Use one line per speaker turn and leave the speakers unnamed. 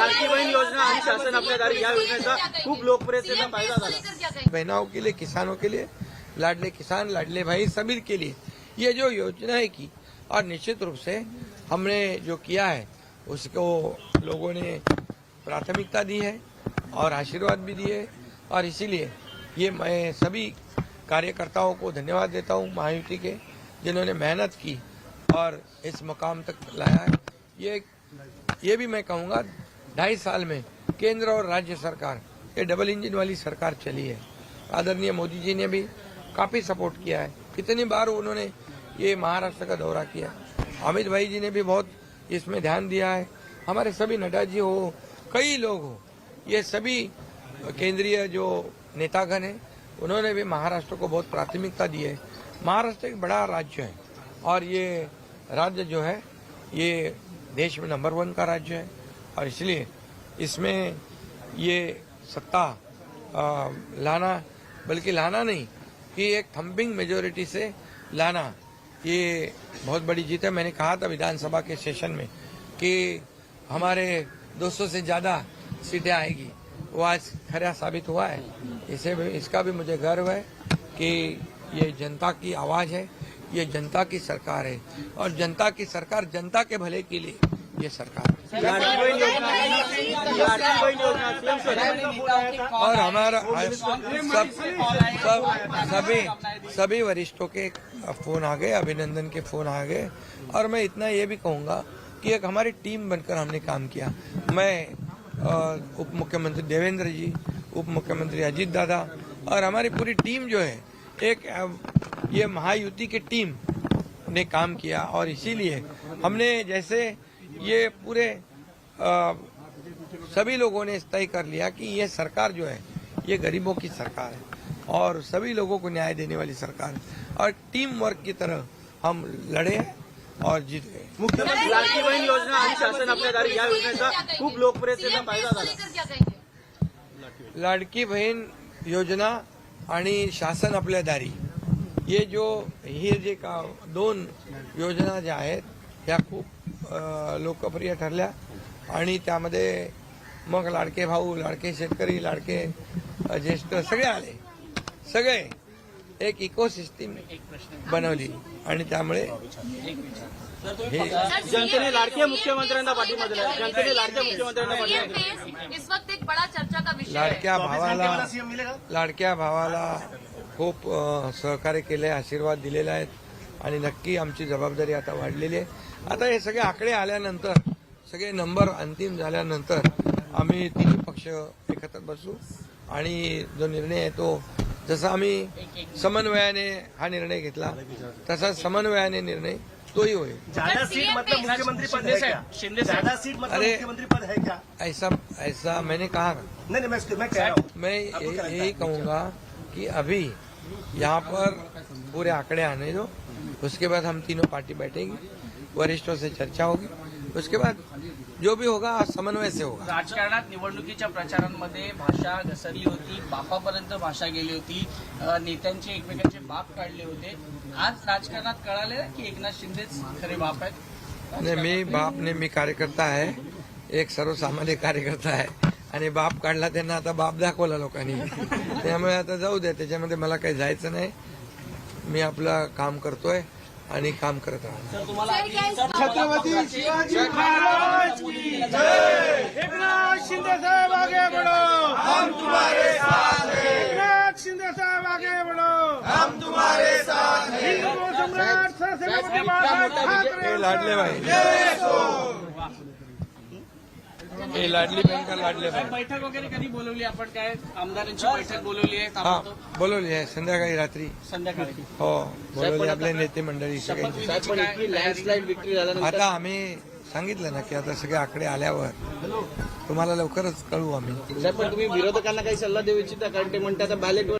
लाडकी योजना शासन फ़ायदा
बहनाओं के लिए, किसानों के लिए, लाडले किसान, लाडले भाई सभी के लिए, ये जो योजना है की, और निश्चित रूप से हमने जो किया है, उसको लोगों ने प्राथमिकता दी है और आशीर्वाद भी दिए और इसीलिए ये मैं सभी कार्यकर्ताओं को धन्यवाद देता हूँ, महायुति के, जिन्होंने मेहनत की और इस मुकाम तक लाया है। ये ये भी मैं कहूँगा ढाई साल में केंद्र और राज्य सरकार, ये डबल इंजन वाली सरकार चली है। आदरणीय मोदी जी ने भी काफ़ी सपोर्ट किया है। कितनी बार उन्होंने ये महाराष्ट्र का दौरा किया। अमित भाई जी ने भी बहुत इसमें ध्यान दिया है। हमारे सभी नड्डा जी हो, कई लोग हो, ये सभी केंद्रीय जो नेतागण हैं, उन्होंने भी महाराष्ट्र को बहुत प्राथमिकता दी है। महाराष्ट्र एक बड़ा राज्य है और ये राज्य जो है, ये देश में नंबर वन का राज्य है। और इसलिए इसमें ये सत्ता आ, लाना बल्कि लाना नहीं कि एक थम्पिंग मेजोरिटी से लाना ये बहुत बड़ी जीत है। मैंने कहा था विधानसभा के सेशन में कि हमारे 200 से ज़्यादा सीटें आएगी। वो आज खरा साबित हुआ है। इसे भी इसका भी मुझे गर्व है कि ये जनता की आवाज़ है ये जनता की सरकार है। और जनता की सरकार जनता के भले के लिए ये सरकार। और हमारा सब सब सभी सभी वरिष्ठों के फ़ोन आ गए, अभिनंदन के फ़ोन आ गए। और मैं इतना ये भी कहूँगा कि एक हमारी टीम बनकर हमने काम किया। मैं उप मुख्यमंत्री देवेंद्र जी उप मुख्यमंत्री अजीत दादा और हमारी पूरी टीम जो है, एक ये महायुति की टीम ने काम किया। और इसीलिए हमने जैसे ये पूरे अ, सभी लोगों ने तय कर लिया कि ये सरकार जो है ये गरीबों की सरकार है और सभी लोगों को न्याय देने वाली सरकार है। और टीम वर्क की तरह हम लड़े हैं और जीत गए
मुख्यमंत्री लाडकी बहीण योजना आणि शासन आपल्या दारी या योजनेचा खूप लोकप्रियतेचा फ़ायदा झाला
लाडकी बहीण योजना आणि शासन आपल्या दारी। हे जो हे जे का दोन योजना ज्या आहेत ह्या खूप लोकप्रिय ठरल्या. आणि त्यामध्ये मग लाडके भाऊ लाडके शेतकरी लाडके ज्येष्ठ सगळे आले. सगळे एक इकोसिस्टीम बनवली. आणि त्यामुळे हे
जनतेने लाडक्या मुख्यमंत्र्यांना पाठिंबा दिला. जनतेने लाडक्या मुख्यमंत्र्यांना पाठिंबा दिला.
केस इस वक्त एक बड़ा चर्चा का विषय
लाडक्या भावाला लाडक्या भावाला खूप सहकार्य केले आशीर्वाद दिलेले आहेत आणि नक्की आमची जबाबदारी आता वाढलेली आहे. आता हे सगळे आकडे आल्यानंतर सगळे नंबर अंतिम झाल्यानंतर आम्ही तिन्ही पक्ष एकत्र बसू. आणि जो निर्णय आहे तो जसा आम्ही समन्वयाने हा निर्णय घेतला तसा समन्वयाने निर्णय तोही होईल.
ज्यादा सीट मतलब मुख्यमंत्री पद है क्या? ज्यादा सीट मतलब
अरे-
मुख्यमंत्री पद क्या?
ऐसा ऐसा मैंने कहा ना।
नहीं नहीं मैं मैं कह रहा हूँ।
मैं ये- यही कहूंगा कि अभी यहाँ पर पूरे आंकड़े आने दो। उसके बाद हम तीनों पार्टी बैठेंगी वरिष्ठों से चर्चा होगी। उसके बाद जो भी होगा समन्वय से होगा।
राजकारणात निवडणुकीच्या प्रचारांमध्ये भाषा घसरली होती बापापर्यंत भाषा गेली होती नेत्यांचे एकमेकांचे बाप काढले होते. आज राजकारणात कळाले की एकनाथ शिंदेच खरे बाप आहेत.
आणि मी बाप ने मी कार्यकर्ता आहे. एक सर्वसामान्य कार्यकर्ता आहे. आणि बाप काढला त्यांना आता बाप दाखवला लोकांनी. त्यामुळे आता जाऊ द्या त्याच्यामध्ये मला काही जायचं नाही. मी आपलं काम करतोय आणि काम करत राहणार.
एकनाथ शिंदे साहब आगे बढ़ो. हम तुम्हारे साथ हैं. एकनाथ शिंदे साहब आगे बढ़ो. हम तुम्हारे साथ हैं. हिंदू सम्राट छत्रपती बाळासाहेब ठाकरे
हे लाडले भाई। हे लाडली बहीण का लाडले भाई
बैठक वगैरे कधी बोलवली आपण? काय आमदारांची बैठक बोलवली आहे
हा
ताबडतोब?
बोलवली आहे संध्याकाळी रात्री.
संध्याकाळी.
हो बोलवली आपले नेते मंडळी सगळ्यांची
लँडस्लाईड विक्री झाल्यानंतर
आता आम्ही सांगितलं ना की आता सगळे आकडे आल्यावर तुम्हाला लवकरच कळवू आम्ही.
साहेब पण तुम्ही विरोधकांना काही सल्ला देऊ इच्छिता? कारण ते म्हणतात बॅलेट